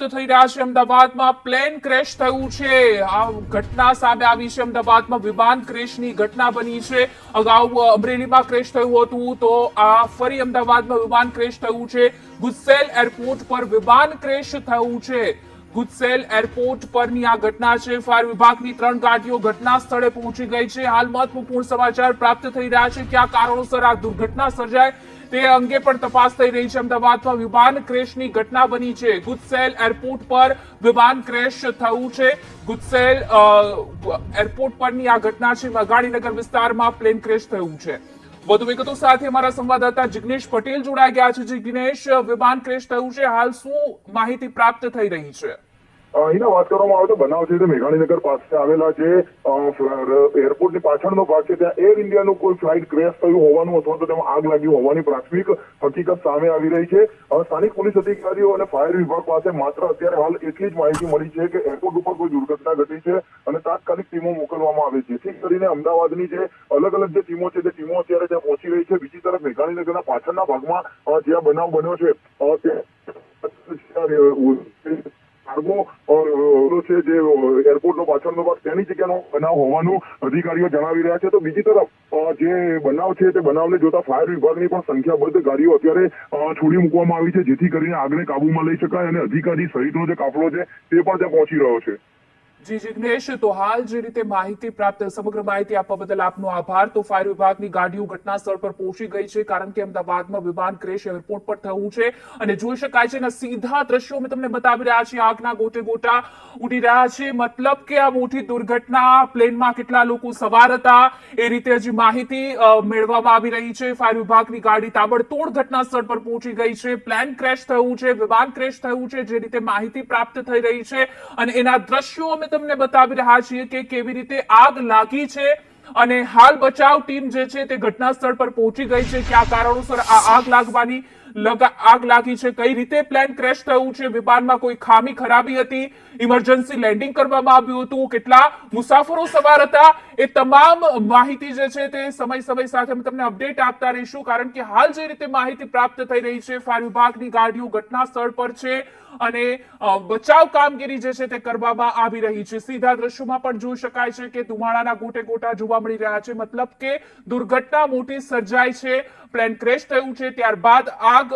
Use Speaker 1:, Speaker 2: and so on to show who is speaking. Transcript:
Speaker 1: પ્રાપ્ત થઈ રહ્યા છે અમદાવાદમાં પ્લેન ક્રેશ થયું છે. આ ઘટના સામે આવી છે અમદાવાદમાં વિમાન ક્રેશની ઘટના બની છે. અગાઉ અમરેલીમાં ક્રેશ થયું હતું તો આ ફરી અમદાવાદમાં વિમાન ક્રેશ થયું છે. ગુસ્સેલ એરપોર્ટ પર વિમાન ક્રેશ થયું છે. ગુજસેલ એરપોર્ટ પરની આ ઘટના છે. ફાયર વિભાગની ત્રણ ગાડીઓ ઘટના સ્થળે પહોંચી ગઈ છે. હાલ મહત્વપૂર્ણ સમાચાર પ્રાપ્ત થઈ રહ્યા છે કયા કારણોસર આ દુર્ઘટના સર્જાય. તે અંગે પણ તપાસ થઈ રહી છે. અમદાવાદમાં વિમાન ક્રેશની ઘટના બની છે. ગુજસેલ એરપોર્ટ પર વિમાન ક્રેશ થયું છે. ગુજસેલ એરપોર્ટ પરની આ ઘટના છે. ગાંધીનગર વિસ્તારમાં પ્લેન ક્રેશ થયું છે. વધુ વિગતો સાથે અમારા સંવાદદાતા જિગ્નેશ પટેલ જોડાઈ ગયા છે. જિગ્નેશ, વિમાન ક્રેશ થયું છે. હાલ શું માહિતી પ્રાપ્ત થઈ રહી છે?
Speaker 2: અહીંના વાત કરવામાં આવે તો બનાવ છે તે મેઘાણીનગર પાસે આવેલા જે એરપોર્ટની પાછળનો ભાગ છે. ત્યાં એર ઇન્ડિયાનું કોઈ ફ્લાઇટ ક્રેશ થયું હોવાનું અથવા તો તેમાં આગ લાગી હોવાની પ્રાથમિક હકીકત સામે આવી રહી છે. સ્થાનિક પોલીસ અધિકારીઓ અને ફાયર વિભાગ પાસે માત્ર અત્યારે હાલ એટલી જ માહિતી મળી છે કે એરપોર્ટ ઉપર કોઈ દુર્ઘટના ઘટી છે અને તાત્કાલિક ટીમો મોકલવામાં આવે છે. જેથી કરીને અમદાવાદની જે અલગ અલગ જે ટીમો છે તે ટીમો અત્યારે ત્યાં પહોંચી રહી છે. બીજી તરફ મેઘાણીનગરના પાછળના ભાગમાં જ્યાં બનાવ બન્યો છે તે કાર્ગો છે જે એરપોર્ટનો પાછળનો ભાગ તેની જગ્યાનો બનાવ હોવાનું અધિકારીઓ જણાવી રહ્યા છે. તો બીજી તરફ જે બનાવ છે તે બનાવને જોતા ફાયર વિભાગની પણ સંખ્યાબદ્ધ ગાડીઓ અત્યારે છોડી મૂકવામાં આવી છે, જેથી કરીને આગને કાબુમાં લઈ શકાય અને અધિકારી સહિતનો જે કાફલો છે તે પણ ત્યાં પહોંચી રહ્યો છે.
Speaker 1: જી જિગ્નેશ, તો હાલ જે રીતે માહિતી પ્રાપ્ત, સમગ્ર માહિતી આપવા બદલ આપનો આભાર. તો ફાયર વિભાગની ગાડીઓ ઘટના સ્થળ પર પહોંચી ગઈ છે, કારણ કે અમદાવાદમાં વિમાન ક્રેશ એરપોર્ટ પર થયું છે. અને જોઈ શકાય છે એના સીધા દ્રશ્યો અમે તમને બતાવી રહ્યા છીએ. આગના ગોટે ગોટા ઉડી રહ્યા છે. મતલબ કે આ મોટી દુર્ઘટના, પ્લેનમાં કેટલા લોકો સવાર હતા, એ રીતે હજી માહિતી મેળવવામાં આવી રહી છે. ફાયર વિભાગની ગાડી તાબડતોડ ઘટના સ્થળ પર પહોંચી ગઈ છે. પ્લેન ક્રેશ થયું છે, વિમાન ક્રેશ થયું છે, જે રીતે માહિતી પ્રાપ્ત થઈ રહી છે. અને એના દ્રશ્યો અમે તમને બતાવી રહ્યા છીએ કે કેવી રીતે આગ લાગી છે અને હાલ બચાવ ટીમ જે છે તે ઘટના સ્થળ પર પહોંચી ગઈ છે. કયા કારણોસર આ આગ લાગવાની લગા આગ લાગી છે. કઈ રીતે પ્લેન ક્રેશ થયું છે? વિમાનમાં કોઈ ખામી ખરાબી હતી? ઇમરજન્સી લેન્ડિંગ કરવામાં આવ્યું હતું. કેટલા મુસાફરો સવાર હતા? એ તમામ માહિતી જે છે તે સમય સમય સાથે અમે તમને અપડેટ આપતા રહીશું. કારણ કે હાલ જે રીતે માહિતી પ્રાપ્ત થઈ રહી છે, ફાયર વિભાગની ગાડીઓ ઘટના સ્થળ પર છે અને બચાવ કામગીરી જે છે તે કરવામાં આવી રહી છે. સીધા દ્રશ્યોમાં પણ જોઈ શકાય છે કે ધુમાડાના ગોટે ગોટા જોવા મળી રહ્યા છે. મતલબ કે દુર્ઘટના મોટી સર્જાય છે. પ્લેન ક્રેશ થયું છે ત્યારબાદ આગ